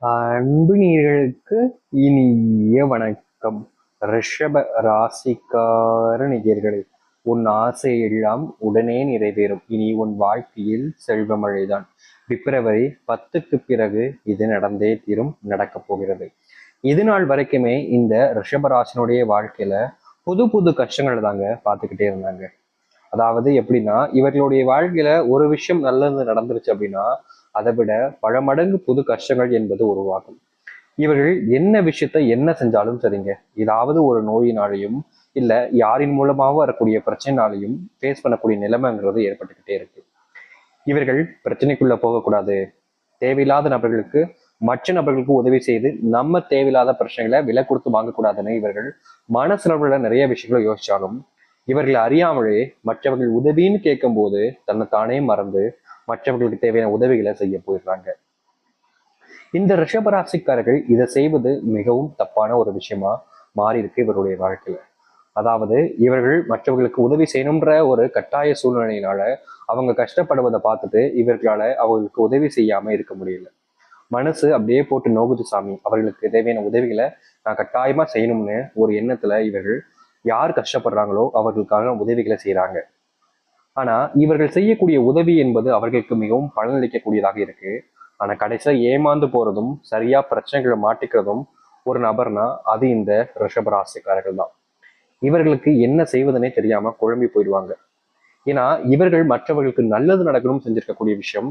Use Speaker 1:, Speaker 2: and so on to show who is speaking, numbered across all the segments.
Speaker 1: அன்பு நீர்களுக்கு இனிய வணக்கம். ரிஷப ராசிக்கார நிகர்களே உன் ஆசை எல்லாம் உடனே நிறைவேறும். இனி உன் வாழ்க்கையில் செல்வமழைதான். பிப்ரவரி பத்துக்கு பிறகு இது நடந்தே தீரும் நடக்கப் போகிறது. இது நாள் வரைக்குமே இந்த ரிஷபராசினுடைய வாழ்க்கையில புது புது கஷ்டங்களை தாங்க பார்த்துக்கிட்டே இருந்தாங்க. அதாவது எப்படின்னா இவர்களுடைய வாழ்க்கையில ஒரு விஷயம் நல்லது நடந்துருச்சு அப்படின்னா அதை விட பல மடங்கு புது கஷ்டங்கள் என்பது உருவாகும். இவர்கள் என்ன விஷயத்த என்ன செஞ்சாலும் சரிங்க. ஏதாவது ஒரு நோயினாலையும் இல்ல யாரின் மூலமாக வரக்கூடிய பிரச்சனைனாலையும் ஃபேஸ் பண்ணக்கூடிய நிலைமைங்கிறது ஏற்பட்டுக்கிட்டே இருக்கு. இவர்கள் பிரச்சனைக்குள்ள போகக்கூடாது. தேவையில்லாத நபர்களுக்கு மற்ற நபர்களுக்கு உதவி செய்து நம்ம தேவையில்லாத பிரச்சனைகளை விலை கொடுத்து வாங்கக்கூடாதுன்னு இவர்கள் மனசுல நிறைய விஷயங்களை யோசிச்சாலும் இவர்கள் அறியாமலே மற்றவர்கள் உதவின்னு கேட்கும்போது தன்னை தானே மறந்து மற்றவர்களுக்கு தேவையான உதவிகளை செய்ய போயிடுறாங்க. இந்த ரிஷபராசிக்காரர்கள் இதை செய்வது மிகவும் தப்பான ஒரு விஷயமா மாறி இருக்கு இவருடைய வாழ்க்கையில. அதாவது இவர்கள் மற்றவர்களுக்கு உதவி செய்யணுன்ற ஒரு கட்டாய சூழ்நிலையினால அவங்க கஷ்டப்படுவதை பார்த்துட்டு இவர்களால அவர்களுக்கு உதவி செய்யாம இருக்க முடியல. மனசு அப்படியே போட்டு நோகுது சாமி. அவர்களுக்கு தேவையான உதவிகளை நான் கட்டாயமா செய்யணும்னு ஒரு எண்ணத்துல இவர்கள் யார் கஷ்டப்படுறாங்களோ அவர்களுக்கான உதவிகளை செய்யறாங்க ஆனா இவர்கள் செய்யக்கூடிய உதவி என்பது அவர்களுக்கு மிகவும் பலனளிக்கக்கூடியதாக இருக்கு. ஆனா கடைசியா ஏமாந்து போறதும் சரியா பிரச்சனைகளை மாட்டிக்கிறதும் ஒரு நபர்னா அது இந்த ரிஷபராசிக்காரர்கள் தான். இவர்களுக்கு என்ன செய்வதனே தெரியாம குழம்பி போயிடுவாங்க. ஏன்னா இவர்கள் மற்றவர்களுக்கு நல்லது நடக்கணும்னு செஞ்சிருக்கக்கூடிய விஷயம்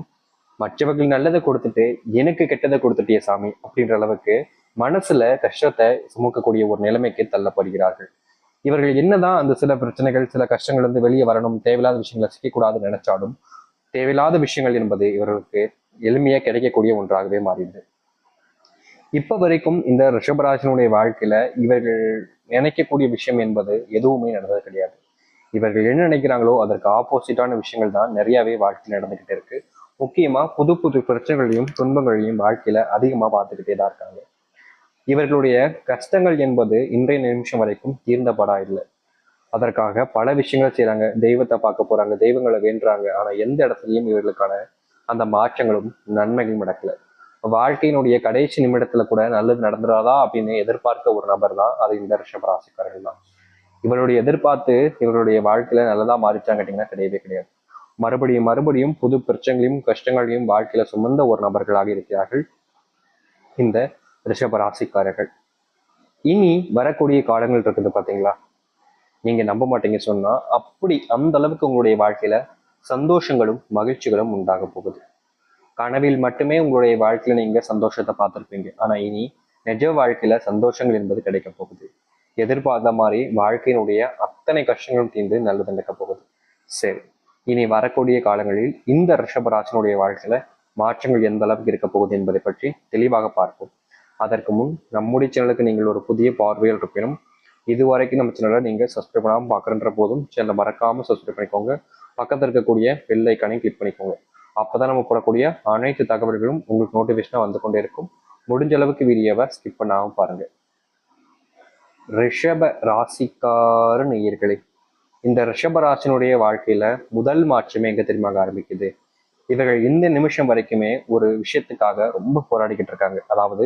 Speaker 1: மற்றவர்கள் நல்லதை கொடுத்துட்டு எனக்கு கெட்டதை கொடுத்துட்டே சாமி அப்படின்ற அளவுக்கு மனசுல கஷ்டத்தை சுமக்கக்கூடிய ஒரு நிலைமைக்கு தள்ளப்படுகிறார்கள். இவர்கள் என்னதான் அந்த சில பிரச்சனைகள் சில கஷ்டங்கள் இருந்து வெளியே வரணும் தேவையில்லாத விஷயங்களை சிக்கக்கூடாதுன்னு நினைச்சாலும் தேவையில்லாத விஷயங்கள் என்பது இவர்களுக்கு எளிமையா கிடைக்கக்கூடிய ஒன்றாகவே மாறிடுது. இப்ப வரைக்கும் இந்த ரிஷபராஜனுடைய வாழ்க்கையில இவர்கள் நினைக்கக்கூடிய விஷயம் என்பது எதுவுமே நடந்தது கிடையாது. இவர்கள் என்ன நினைக்கிறாங்களோ அதற்கு ஆப்போசிட்டான விஷயங்கள் தான் நிறையவே வாழ்க்கையில் நடந்துகிட்டு இருக்கு. முக்கியமா புது புது பிரச்சனைகளையும் துன்பங்களையும் வாழ்க்கையில அதிகமா பார்த்துக்கிட்டே தான் இருக்காங்க. இவர்களுடைய கஷ்டங்கள் என்பது இன்றைய நிமிஷம் வரைக்கும் தீர்ந்தபடா இல்லை அதற்காக பல விஷயங்கள் செய்கிறாங்க தெய்வத்தை பார்க்க போறாங்க தெய்வங்களை வேண்டுறாங்க. ஆனால் எந்த இடத்துலையும் இவர்களுக்கான அந்த மாற்றங்களும் நன்மைகளும் நடக்கல. வாழ்க்கையினுடைய கடைசி நிமிடத்துல கூட நல்லது நடந்துடாதா அப்படின்னு எதிர்பார்க்க ஒரு நபர் தான் அது இந்த ரிஷபராசிக்காரர்கள் தான். இவருடைய எதிர்பார்த்து இவருடைய வாழ்க்கையில நல்லதா மாறிச்சாங்க கேட்டீங்கன்னா கிடையவே கிடையாது. மறுபடியும் மறுபடியும் புது பிரச்சனைகளையும் கஷ்டங்களையும் வாழ்க்கையில சுமந்த ஒரு நபர்களாக இருக்கிறார்கள் இந்த ரிஷப ராசிக்காரர்கள். இனி வரக்கூடிய காலங்கள் இருக்குது பார்த்தீங்களா நீங்க நம்ப மாட்டீங்க சொன்னா அப்படி அந்த அளவுக்கு உங்களுடைய வாழ்க்கையில சந்தோஷங்களும் மகிழ்ச்சிகளும் உண்டாக போகுது. கனவில் மட்டுமே உங்களுடைய வாழ்க்கையில நீங்க சந்தோஷத்தை பார்த்துருப்பீங்க. ஆனா இனி நிஜ வாழ்க்கையில சந்தோஷங்கள் என்பது கிடைக்க போகுது. எதிர்பார்த்த மாதிரி வாழ்க்கையினுடைய அத்தனை கஷ்டங்களும் தீர்ந்து நல்லது நடக்க போகுது. சரி இனி வரக்கூடிய காலங்களில் இந்த ரிஷபராசனுடைய வாழ்க்கையில மாற்றங்கள் எந்த அளவுக்கு இருக்க போகுது என்பதை பற்றி தெளிவாக பார்ப்போம். அதற்கு முன் நம்முடைய சேனலுக்கு நீங்கள் ஒரு புதிய பார்வையில் இருப்பினும் இது வரைக்கும் நம்ம சேனலை நீங்கள் சப்ஸ்கிரைப் பண்ணாமல் பார்க்குறன்ற போதும் சேனலை மறக்காமல் சப்ஸ்கிரைப் பண்ணிக்கோங்க. பக்கத்தில் இருக்கக்கூடிய பெல் ஐக்கானையும் கிளிக் பண்ணிக்கோங்க. அப்போ தான் நம்ம போடக்கூடிய அனைத்து தகவல்களும் உங்களுக்கு நோட்டிஃபிகேஷனாக வந்து கொண்டே இருக்கும். முடிஞ்ச அளவுக்கு வீடியோவை ஸ்கிப் பண்ணாமல் பாருங்கள் ரிஷப ராசிக்கார நேயர்களே இந்த ரிஷப ராசினுடைய வாழ்க்கையில முதல் மாற்றமே எங்கே தெரியுமா ஆரம்பிக்குது? இவர்கள் இந்த நிமிஷம் வரைக்குமே ஒரு விஷயத்துக்காக ரொம்ப போராடிக்கிட்டு இருக்காங்க. அதாவது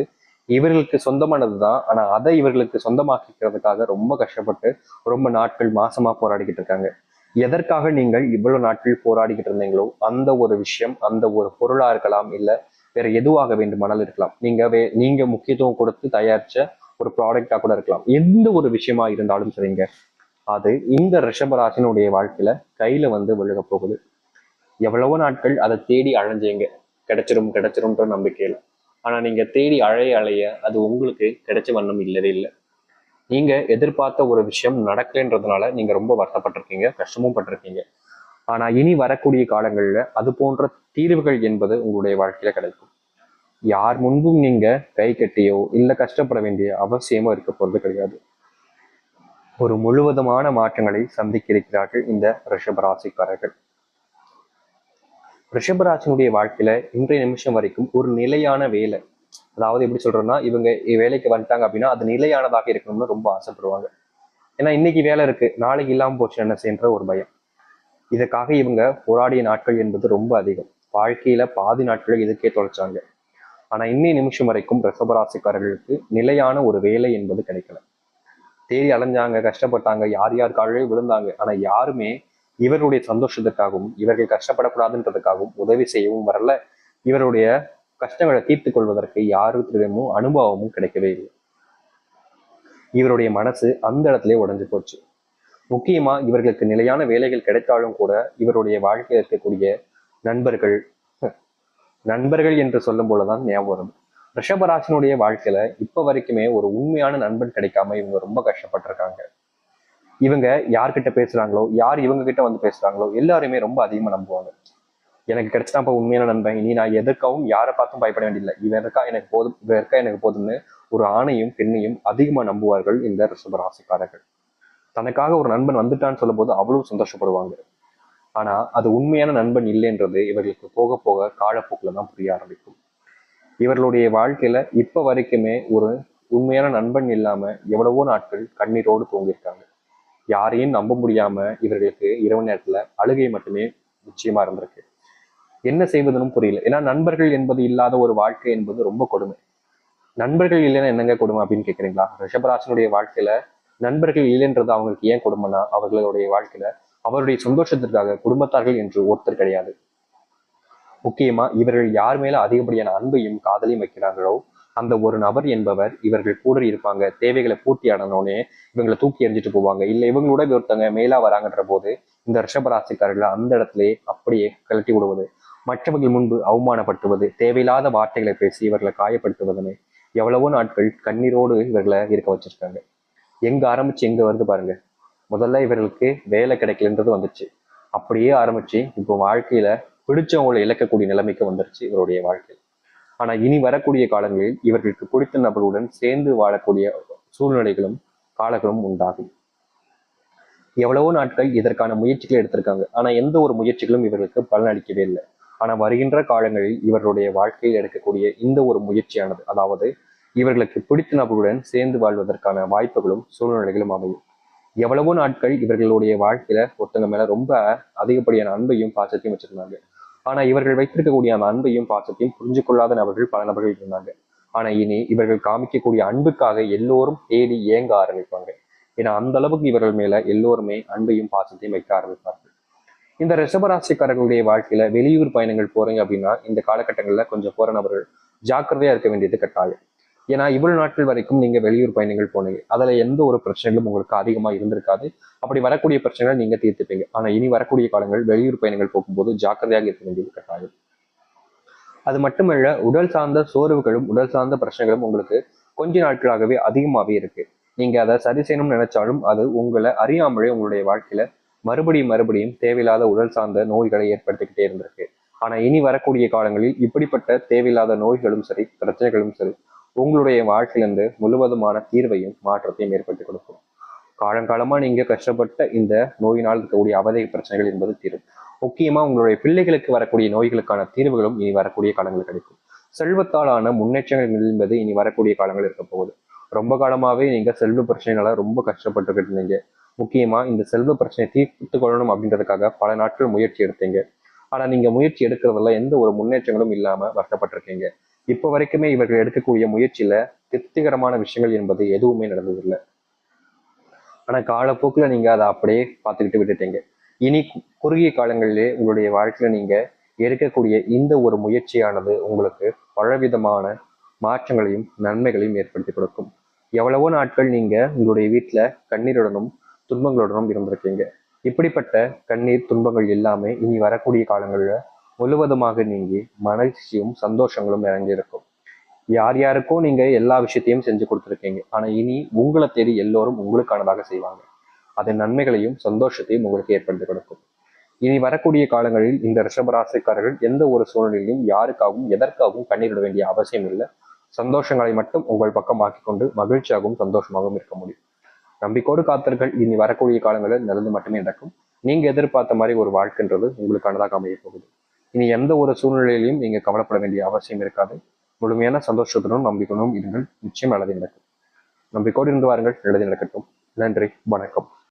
Speaker 1: இவர்களுக்கு சொந்தமானது தான் ஆனால் அதை இவர்களுக்கு சொந்தமாக்கிக்கிறதுக்காக ரொம்ப கஷ்டப்பட்டு ரொம்ப நாட்கள் மாசமா போராடிக்கிட்டு இருக்காங்க. எதற்காக நீங்கள் இவ்வளவு நாட்கள் போராடிக்கிட்டு இருந்தீங்களோ அந்த ஒரு விஷயம் அந்த ஒரு பொருளா இருக்கலாம் இல்லை வேற எதுவாக வேண்டுமானால் இருக்கலாம். நீங்க வே நீங்க முக்கியத்துவம் கொடுத்து தயாரிச்ச ஒரு ப்ராடக்டா கூட இருக்கலாம். எந்த ஒரு விஷயமா இருந்தாலும் சரிங்க. அது இந்த ரிஷபராசினுடைய வாழ்க்கையில கையில வந்து விழுக போகுது. எவ்வளவோ நாட்கள் அதை தேடி அழைஞ்சீங்க கிடைச்சிரும் கிடைச்சிரும்ன்ற நம்பிக்கையில். ஆனால் நீங்கள் தேடி அழைய அழைய அது உங்களுக்கு கிடைச்ச வண்ணம் இல்லவே இல்லை. நீங்கள் எதிர்பார்த்த ஒரு விஷயம் நடக்கலைன்றதுனால நீங்கள் ரொம்ப வருத்தப்பட்டிருக்கீங்க கஷ்டமும் பட்டிருக்கீங்க. ஆனால் இனி வரக்கூடிய காலங்களில் அது போன்ற தீர்வுகள் என்பது உங்களுடைய வாழ்க்கையில் கிடைக்கும். யார் முன்பும் நீங்கள் கை கட்டியோ இல்லை கஷ்டப்பட வேண்டிய அவசியமோ இருக்க போகிறது கிடையாது. ஒரு முழுவதுமான மாற்றங்களை சந்திக்க இருக்கிறார்கள் இந்த ரிஷபராசிக்காரர்கள் ரிஷபராஜனுடைய வாழ்க்கையில இன்றைய நிமிஷம் வரைக்கும் ஒரு நிலையான வேலை. அதாவது எப்படி சொல்றோம்னா இவங்க வேலைக்கு வந்துட்டாங்க அப்படின்னா அது நிலையானதாக இருக்கணும்னு ரொம்ப ஆசைப்படுவாங்க. ஏன்னா இன்னைக்கு வேலை இருக்கு நாளைக்கு இல்லாம போச்சு என்ன செய்யன்ற ஒரு பயம். இதுக்காக இவங்க போராடிய நாட்கள் என்பது ரொம்ப அதிகம். வாழ்க்கையில பாதி நாட்கள் இதுக்கே தொலைச்சாங்க. ஆனா இன்னைய நிமிஷம் வரைக்கும் ரிஷபராசிக்காரர்களுக்கு நிலையான ஒரு வேலை என்பது கிடைக்கல. தேடி அலைஞ்சாங்க கஷ்டப்பட்டாங்க யார் யார் காலையே விழுந்தாங்க ஆனா யாருமே இவர்களுடைய சந்தோஷத்துக்காகவும் இவர்கள் கஷ்டப்படக்கூடாதுன்றதுக்காகவும் உதவி செய்யவும் வரல. இவருடைய கஷ்டங்களை தீர்த்து கொள்வதற்கு யாருத்திடமும் அனுபவமும் கிடைக்கவே இல்லை. இவருடைய மனசு அந்த இடத்துல உடைஞ்சு போச்சு. முக்கியமா இவர்களுக்கு நிலையான வேலைகள் கிடைத்தாலும் கூட இவருடைய வாழ்க்கையில் இருக்கக்கூடிய நண்பர்கள் நண்பர்கள் என்று சொல்லும் போலதான் ஞாபகம் வரும். ரிஷபராசனுடைய வாழ்க்கையில இப்ப வரைக்குமே ஒரு உண்மையான நண்பன் கிடைக்காம இவங்க ரொம்ப கஷ்டப்பட்டிருக்காங்க. இவங்க யார்கிட்ட பேசுறாங்களோ யார் இவங்க கிட்ட வந்து பேசுறாங்களோ எல்லாருமே ரொம்ப அதிகமா நம்புவாங்க. எனக்கு கிடைச்சிட்டா இப்ப உண்மையான நண்பன். இனி நான் எதற்காகவும் யாரை பார்த்தும் பயப்பட வேண்டியதில்லை. இவன் இருக்கா எனக்கு போதும் இவன் இருக்கா எனக்கு போதும்னு ஒரு ஆணையும் பெண்ணையும் அதிகமா நம்புவார்கள் இந்த ரிஷபராசிக்காரர்கள் தனக்காக ஒரு நண்பன் வந்துட்டான்னு சொல்லும் போது அவ்வளவு சந்தோஷப்படுவாங்க. ஆனா அது உண்மையான நண்பன் இல்லைன்றது இவர்களுக்கு போக போக காலப்போக்கில் தான் புரிய ஆரம்பிக்கும். இவர்களுடைய வாழ்க்கையில இப்ப வரைக்குமே ஒரு உண்மையான நண்பன் இல்லாம எவ்வளவோ நாட்கள் கண்ணீரோடு தூங்கியிருக்காங்க. யாரையும் நம்ப முடியாம இவர்களுக்கு இரவு நேரத்துல அழுகை மட்டுமே நிச்சயமா இருந்திருக்கு. என்ன செய்வதுன்னு புரியல. ஏன்னா நண்பர்கள் என்பது இல்லாத ஒரு வாழ்க்கை என்பது ரொம்ப கொடுமை. நண்பர்கள் இல்லைன்னா என்னங்க கொடுமை அப்படின்னு கேக்குறீங்களா? ரிஷபராசனுடைய வாழ்க்கையில நண்பர்கள் இல்லைன்றது அவங்களுக்கு ஏன் கொடுமைனா அவர்களுடைய வாழ்க்கையில அவருடைய சந்தோஷத்திற்காக குடும்பத்தார்கள் என்று ஒருத்தர் கிடையாது. முக்கியமா இவர்கள் யார் மேல அதிகப்படியான அன்பையும் காதலையும் வைக்கிறார்களோ அந்த ஒரு நபர் என்பவர் இவர்கள் கூட இருப்பாங்க தேவைகளை பூர்த்தி ஆனோடனே இவங்களை தூக்கி எறிஞ்சிட்டு போவாங்க. இல்லை இவங்களோட ஒருத்தவங்க மேலா வராங்கன்ற போது இந்த ரிஷபராசிக்காரர்களை அந்த இடத்துலயே அப்படியே கழட்டி விடுவது மற்றவர்கள் முன்பு அவமானப்படுத்துவது தேவையில்லாத வார்த்தைகளை பேசி இவர்களை காயப்படுத்துவதுன்னு எவ்வளவோ நாட்கள் கண்ணீரோடு இவர்களை இருக்க வச்சிருக்காங்க. எங்க ஆரம்பிச்சு எங்க வருது பாருங்க. முதல்ல இவர்களுக்கு வேலை கிடைக்கலன்றது வந்துச்சு. அப்படியே ஆரம்பிச்சு இப்போ வாழ்க்கையில பிடிச்சவங்களை இழக்கக்கூடிய நிலைமைக்கு வந்துருச்சு இவருடைய வாழ்க்கை. ஆனால் இனி வரக்கூடிய காலங்களில் இவர்களுக்கு பிடித்த நபர்களுடன் சேர்ந்து வாழக்கூடிய சூழ்நிலைகளும் காலங்களும் உண்டாகும். எவ்வளவோ நாட்கள் இதற்கான முயற்சிகளை எடுத்திருக்காங்க. ஆனா எந்த ஒரு முயற்சிகளும் இவர்களுக்கு பலனளிக்கவே இல்லை. ஆனால் வருகின்ற காலங்களில் இவர்களுடைய வாழ்க்கையில் எடுக்கக்கூடிய இந்த ஒரு முயற்சியானது அதாவது இவர்களுக்கு பிடித்த நபருடன் சேர்ந்து வாழ்வதற்கான வாய்ப்புகளும் சூழ்நிலைகளும் அமையும். எவ்வளவோ நாட்கள் இவர்களுடைய வாழ்க்கையில ஒருத்தங்க மேல ரொம்ப அதிகப்படியான அன்பையும் பாசத்தையும் வச்சிருந்தாங்க. ஆனா இவர்கள் வைத்திருக்கக்கூடிய அந்த அன்பையும் பாசத்தையும் புரிஞ்சு கொள்ளாத நபர்கள் பல நபர்கள் இருந்தாங்க. ஆனா இனி இவர்கள் காமிக்கக்கூடிய அன்புக்காக எல்லோரும் தேடி ஏங்க ஆரம்பிப்பாங்க. ஏன்னா அந்த அளவுக்கு இவர்கள் மேல எல்லோருமே அன்பையும் பாசத்தையும் வைக்க ஆரம்பிப்பார்கள். இந்த ரிஷபராசிக்காரர்களுடைய வாழ்க்கையில வெளியூர் பயணங்கள் போறீங்க அப்படின்னா இந்த காலகட்டங்கள்ல கொஞ்சம் போற நபர்கள் ஜாக்கிரதையா இருக்க வேண்டியது கட்டாயம். ஏன்னா இவ்வளவு நாட்கள் வரைக்கும் நீங்க வெளியூர் பயணங்கள் போனீங்க. அதுல எந்த ஒரு பிரச்சனைகளும் உங்களுக்கு அதிகமா இருந்திருக்காது. அப்படி வரக்கூடிய பிரச்சனைகளை நீங்க தீர்த்துப்பீங்க. ஆனா இனி வரக்கூடிய காலங்கள் வெளியூர் பயணங்கள் போகும்போது ஜாக்கிரதையாக இருக்க வேண்டியது கட்டாயம். அது மட்டுமல்ல உடல் சார்ந்த சோர்வுகளும் உடல் சார்ந்த பிரச்சனைகளும் உங்களுக்கு கொஞ்ச நாட்களாகவே அதிகமாகவே இருக்கு. நீங்க அதை சரி செய்யணும்னு நினைச்சாலும் அது உங்களை அறியாமலே உங்களுடைய வாழ்க்கையில மறுபடியும் மறுபடியும் தேவையில்லாத உடல் சார்ந்த நோய்களை ஏற்படுத்திக்கிட்டே இருந்திருக்கு. ஆனா இனி வரக்கூடிய காலங்களில் இப்படிப்பட்ட தேவையில்லாத நோய்களும் சரி பிரச்சனைகளும் சரி உங்களுடைய வாழ்க்கையிலிருந்து முழுவதுமான தீர்வையும் மாற்றத்தையும் ஏற்படுத்தி கொடுக்கும். காலங்காலமா நீங்க கஷ்டப்பட்ட இந்த நோயினால் இருக்கக்கூடிய அவதை பிரச்சனைகள் என்பது தீரும். முக்கியமா உங்களுடைய பிள்ளைகளுக்கு வரக்கூடிய நோய்களுக்கான தீர்வுகளும் இனி வரக்கூடிய காலங்கள் கிடைக்கும். செல்வத்தாலான முன்னேற்றங்கள் என்பது இனி வரக்கூடிய காலங்கள் இருக்க போகுது. ரொம்ப காலமாவே நீங்க செல்வ பிரச்சனைகளால் ரொம்ப கஷ்டப்பட்டுக்கிட்டு இருந்தீங்க. முக்கியமா இந்த செல்வ பிரச்சனையை தீர்த்து கொள்ளணும் அப்படின்றதுக்காக பல நாட்கள் முயற்சி எடுத்தீங்க. ஆனா நீங்க முயற்சி எடுக்கிறதுல எந்த ஒரு முன்னேற்றங்களும் இல்லாம வருத்தப்பட்டிருக்கீங்க. இப்போ வரைக்குமே இவர்கள் எடுக்கக்கூடிய முயற்சியில திருப்திகரமான விஷயங்கள் என்பது எதுவுமே நடந்ததில்லை. ஆனா காலப்போக்கில் நீங்க அதை அப்படியே பார்த்துக்கிட்டு விட்டுட்டீங்க. இனி குறுகிய காலங்களிலே உங்களுடைய வாழ்க்கையில நீங்க எடுக்கக்கூடிய இந்த ஒரு முயற்சியானது உங்களுக்கு பலவிதமான மாற்றங்களையும் நன்மைகளையும் ஏற்படுத்தி கொடுக்கும். எவ்வளவோ நாட்கள் நீங்க உங்களுடைய வீட்டுல கண்ணீருடனும் துன்பங்களுடனும் இருந்திருக்கீங்க. இப்படிப்பட்ட கண்ணீர் துன்பங்கள் எல்லாமே இனி வரக்கூடிய காலங்களில் முழுவதுமாக நீங்கி மகிழ்ச்சியும் சந்தோஷங்களும் நிறைஞ்சிருக்கும். யார் யாருக்கோ நீங்க எல்லா விஷயத்தையும் செஞ்சு கொடுத்துருக்கீங்க. ஆனா இனி உங்களை தேடி எல்லோரும் உங்களுக்கானதாக செய்வாங்க. அதன் நன்மைகளையும் சந்தோஷத்தையும் உங்களுக்கு ஏற்படுத்தி கொடுக்கும். இனி வரக்கூடிய காலங்களில் இந்த ரிஷபராசிக்காரர்கள் எந்த ஒரு சூழ்நிலையிலும் யாருக்காகவும் எதற்காகவும் கண்ணீரிட வேண்டிய அவசியம் இல்லை. சந்தோஷங்களை மட்டும் உங்கள் பக்கம் கொண்டு மகிழ்ச்சியாகவும் சந்தோஷமாகவும் இருக்க முடியும். நம்பிக்கோடு காத்தர்கள் இனி வரக்கூடிய காலங்களில் நல்லது மட்டுமே நடக்கும். நீங்க எதிர்பார்த்த மாதிரி ஒரு வாழ்க்கைன்றது உங்களுக்கானதாக அமைய போகுது. இனி எந்த ஒரு சூழ்நிலையிலையும் நீங்கள் கவலைப்பட வேண்டிய அவசியம் இருக்காது. முழுமையான சந்தோஷத்துடன் நம்பிக்கையும் இருங்கள். நிச்சயம் நல்லது நடக்கும். நம்பிக்கோடு இருந்து வாருங்கள். நல்லது நடக்கட்டும். நன்றி. வணக்கம்.